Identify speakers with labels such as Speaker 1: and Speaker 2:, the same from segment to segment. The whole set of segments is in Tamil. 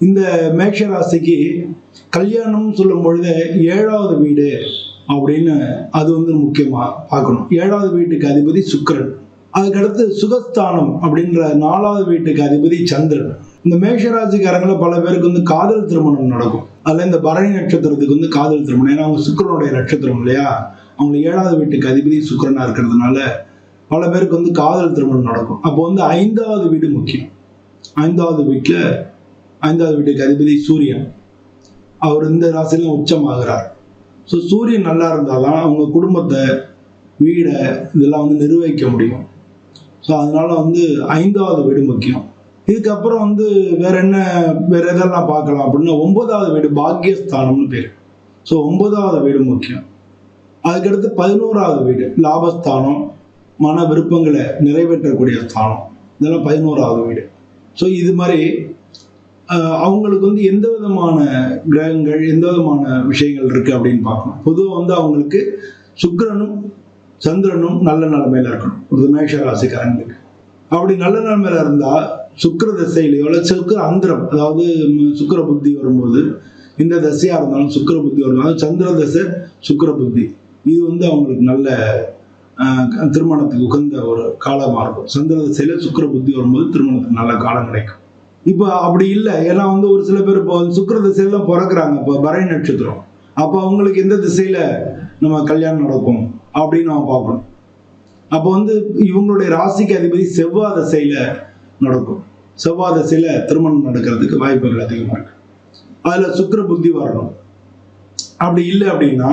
Speaker 1: இந்த மேஷ ராசிக்கு கல்யாணம் சொல்லும் பொழுது ஏழாவது வீடு அப்படின்னு அது வந்து முக்கியமா பார்க்கணும். ஏழாவது வீட்டுக்கு அதிபதி சுக்கரன். அதுக்கடுத்து சுகஸ்தானம் அப்படின்ற நாலாவது வீட்டுக்கு அதிபதி சந்திரன். இந்த மேஷராசிக்காரங்கள பல பேருக்கு வந்து காதல் திருமணம் நடக்கும். அதுல இந்த பரணி நட்சத்திரத்துக்கு வந்து காதல் திருமணம். ஏன்னா அவங்க சுக்கரனுடைய நட்சத்திரம் இல்லையா? அவங்க ஏழாவது வீட்டுக்கு அதிபதி சுக்கிரனா இருக்கிறதுனால பல பேருக்கு வந்து காதல் திருமணம் நடக்கும். அப்போ வந்து ஐந்தாவது வீடு முக்கியம். ஐந்தாவது வீட்டில் ஐந்தாவது வீட்டுக்கு அதிபதி சூரியன். அவர் இந்த ராசியில உச்சமாகிறார். ஸோ சூரியன் நல்லா இருந்தால் தான் அவங்க குடும்பத்தை வீடை இதெல்லாம் வந்து நிர்வகிக்க முடியும். ஸோ அதனால வந்து ஐந்தாவது வீடு முக்கியம். இதுக்கப்புறம் வந்து வேற என்ன வேற எதெல்லாம் பார்க்கலாம் அப்படின்னா ஒன்பதாவது வீடு பாக்கியஸ்தானம்னு பேர். ஸோ ஒன்பதாவது வீடு முக்கியம். அதுக்கடுத்து பதினோராவது வீடு லாபஸ்தானம் மன விருப்பங்களை நிறைவேற்றக்கூடிய ஸ்தானம். இதெல்லாம் பதினோராவது வீடு. ஸோ இது மாதிரி அவங்களுக்கு வந்து எந்த விதமான கிரகங்கள் எந்த விதமான விஷயங்கள் இருக்கு அப்படின்னு பார்க்கணும். பொதுவாக வந்து அவங்களுக்கு சுக்கரனும் சந்திரனும் நல்ல நிலைமையில இருக்கணும். ஒரு மேஷ ராசிக்காரங்களுக்கு. அப்படி நல்ல நிலைமையில இருந்தா சுக்கிர திசையிலையோ இல்லை சுக்கிர அந்தரம் அதாவது சுக்கர சுக்கிர புத்தி வரும்போது இந்த தசையா இருந்தாலும் சுக்கிர புத்தி வரும்போது சந்திர தசை சுக்கிர புத்தி. இது வந்து அவங்களுக்கு நல்ல திருமணத்துக்கு உகந்த ஒரு காலமாக இருக்கும். சந்திர திசையில சுக்கிர புத்தி வரும்போது திருமணத்துக்கு நல்ல காலம் கிடைக்கும். இப்போ அப்படி இல்லை. ஏன்னா வந்து ஒரு சில பேர் இப்போ சுக்கிர திசையில தான் இப்போ பரணி நட்சத்திரம். அப்போ அவங்களுக்கு எந்த திசையில நம்ம கல்யாணம் நடக்கும் அப்படின்னு நம்ம பார்க்கணும். அப்போ வந்து இவங்களுடைய ராசிக்கு அதிபதி செவ்வாய் திசையில நடக்கும். செவ்வாய் திசையில திருமணம் நடக்கிறதுக்கு வாய்ப்புகள் அதிகமாக இருக்கு. அதுல சுக்கிர புத்தி வரணும். அப்படி இல்லை அப்படின்னா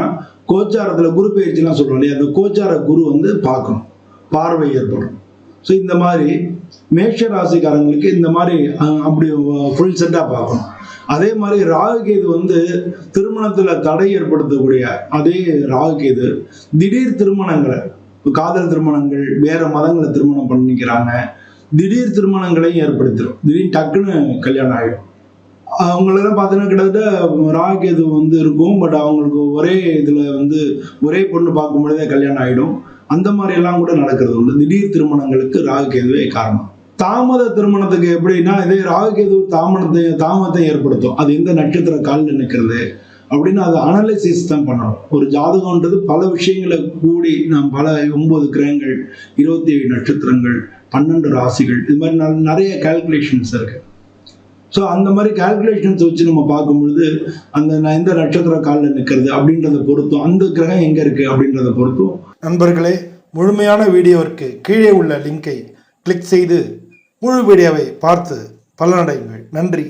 Speaker 1: கோச்சாரத்துல குரு பயிற்சிலாம் சொல்றோம் இல்லையா? அந்த கோச்சார குரு வந்து பார்க்கணும். பார்வை ஏற்படும் ஸோ இந்த மாதிரி மேஷ ராசிக்காரங்களுக்கு இந்த மாதிரி அப்படி ஃபுல் செட்டாக பார்க்கணும். அதே மாதிரி ராகுகேது வந்து திருமணத்தில் தடை ஏற்படுத்தக்கூடிய அதே ராகுகேது திடீர் திருமணங்களை காதல் திருமணங்கள் வேற மதங்களை திருமணம் பண்ணிக்கிறாங்க திடீர் திருமணங்களையும் ஏற்படுத்திடும் திடீர்னு டக்குன்னு கல்யாணம் ஆகிடும் அவங்களெல்லாம் பார்த்தீங்கன்னா கிட்டத்தட்ட ராகுகேது வந்து இருக்கும் பட் அவங்களுக்கு ஒரே இதில் வந்து ஒரே பொண்ணு பார்க்கும் பொழுதே கல்யாணம் ஆகிடும் அந்த மாதிரி எல்லாம் கூட நடக்கிறது உண்டு. திடீர் திருமணங்களுக்கு ராகு கேதுவே காரணம். தாமத திருமணத்துக்கு எப்படின்னா இதே ராகுகேது தாமதத்தை தாமதத்தை ஏற்படுத்தும். அது எந்த நட்சத்திர காலில் நிற்கிறது அப்படின்னு அதை அனலைசிஸ் தான் பண்ணணும். ஒரு ஜாதகம்ன்றது பல விஷயங்களை கூடி நாம் பல ஒன்பது கிரகங்கள் இருபத்தி ஏழு நட்சத்திரங்கள் பன்னெண்டு ராசிகள் இது மாதிரி ந- நிறைய கால்குலேஷன்ஸ் இருக்குது ஸோ அந்த மாதிரி கால்குலேஷன்ஸ் வச்சு நம்ம பார்க்கும்பொழுது அந்த நான் எந்த நட்சத்திர காலில் நிற்கிறது அப்படின்றத பொறுத்தும் அந்த கிரகம் எங்கே இருக்குது அப்படின்றத பொறுத்தும்.
Speaker 2: நண்பர்களே முழுமையான வீடியோவிற்கு கீழே உள்ள லிங்கை கிளிக் செய்து முழு வீடியோவை பார்த்து பலனடையுங்கள். நன்றி.